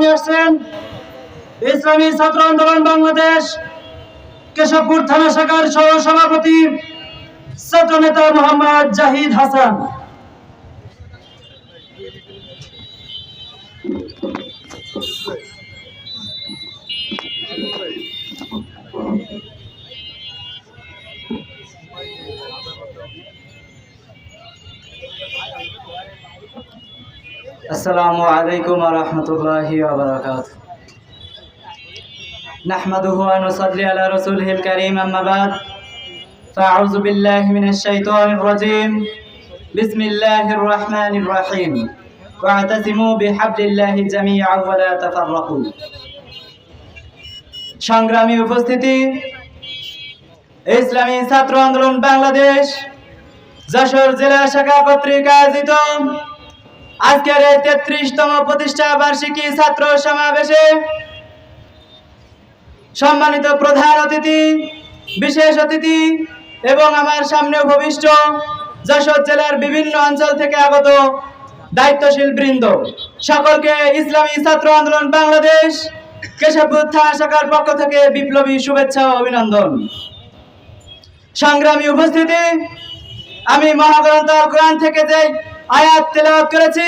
নিয়ে আসছেন ইসলামী ছাত্র আন্দোলন বাংলাদেশ কেশবপুর থানা শাখার সহ সভাপতি ছাত্র নেতা মোহাম্মদ জাহিদ হাসান। السلام عليكم ورحمة الله وبركاته نحمده ونصلي على رسوله الكريم أما بعد فأعوذ بالله من الشيطان الرجيم بسم الله الرحمن الرحيم واعتصموا بحبل الله جميعا ولا تفرقوا সংগ্রামী উপস্থিতি ইসলামী ছাত্র আন্দোলন বাংলাদেশ যশোর জেলা শাখা কর্তৃক আয়োজিত আজকের এই তেত্রিশতম প্রতিষ্ঠা বার্ষিকী ছাত্র সমাবেশে সম্মানিত প্রধান অতিথি, বিশেষ অতিথি এবং আমার সামনে উপবিষ্ট যশোর জেলার বিভিন্ন অঞ্চল থেকে আগত দায়িত্বশীল বৃন্দ। সকলকে ইসলামী ছাত্র আন্দোলন বাংলাদেশ, কেশবপুর থানা শাখার পক্ষ থেকে বিপ্লবী শুভেচ্ছা ও অভিনন্দন। সংগ্রামী উপস্থিতি, আমি মহাগ্রন্থ কোরআন থেকে যে আয়াত তেলাওয়াত করেছি।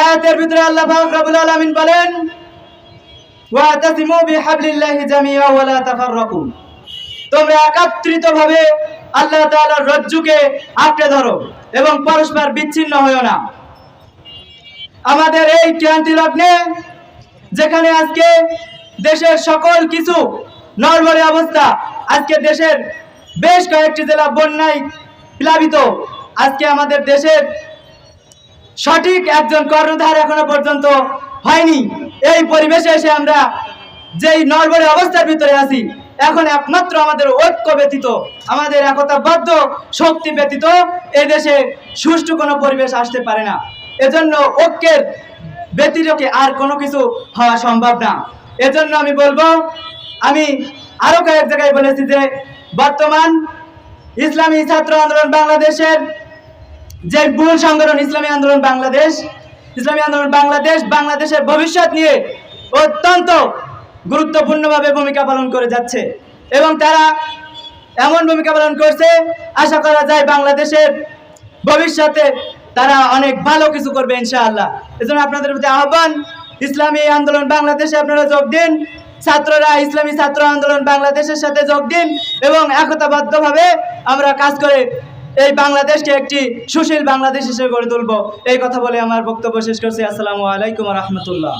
আয়াতের ভিতরে আল্লাহ পাক রব্বুল আলামিন বলেন ওয়াতাসিমু বিহাবলিল্লাহি জামিআ ওয়া লা তাফাররাকু। তোমরা একত্রিতভাবে আল্লাহ তাআলার রজ্জুকে আঁকড়ে ধরো এবং পরস্পর বিচ্ছিন্ন হয়ো না। আমাদের এই ক্রান্তি লগ্নে, যেখানে আজকে দেশের সকল কিছু নড়বড়ে অবস্থা, আজকে দেশের বেশ কয়েকটি জেলা বন্যায় প্লাবিত। আজকে আমাদের দেশের সঠিক একজন কর্ণধার এখনও পর্যন্ত হয়নি। এই পরিবেশে এসে আমরা যেই নড়বড়ে অবস্থার ভিতরে আছি, এখন একমাত্র আমাদের ঐক্য ব্যতীত, আমাদের একতাবদ্ধ শক্তি ব্যতীত দেশে সুষ্ঠু কোনো পরিবেশ আসতে পারে না। এজন্য ঐক্যের ব্যতিরেকে আর কোনো কিছু হওয়া সম্ভব না। এজন্য আমি বলব, আমি আরও কয়েক জায়গায় বলেছি যে বর্তমান ইসলামী ছাত্র আন্দোলন বাংলাদেশের যে মূল সংগঠন ইসলামী আন্দোলন বাংলাদেশ, ইসলামী আন্দোলন বাংলাদেশ, বাংলাদেশের ভবিষ্যৎ নিয়ে অত্যন্ত গুরুত্বপূর্ণভাবে ভূমিকা পালন করে যাচ্ছে। এবং তারা এমন ভূমিকা পালন করছে, আশা করা যায় বাংলাদেশের ভবিষ্যতে তারা অনেক ভালো কিছু করবে ইনশাআল্লাহ। এজন্য আপনাদের প্রতি আহ্বান, ইসলামী আন্দোলন বাংলাদেশে আপনারা যোগ দিন, ছাত্ররা ইসলামী ছাত্র আন্দোলন বাংলাদেশের সাথে যোগ দিন, এবং একতাবদ্ধভাবে আমরা কাজ করে এই বাংলাদেশকে একটি সুশীল বাংলাদেশ হিসেবে গড়ে তুলব। এই কথা বলে আমার বক্তব্য শেষ করছি। আসসালামু আলাইকুম রহমতুল্লাহ।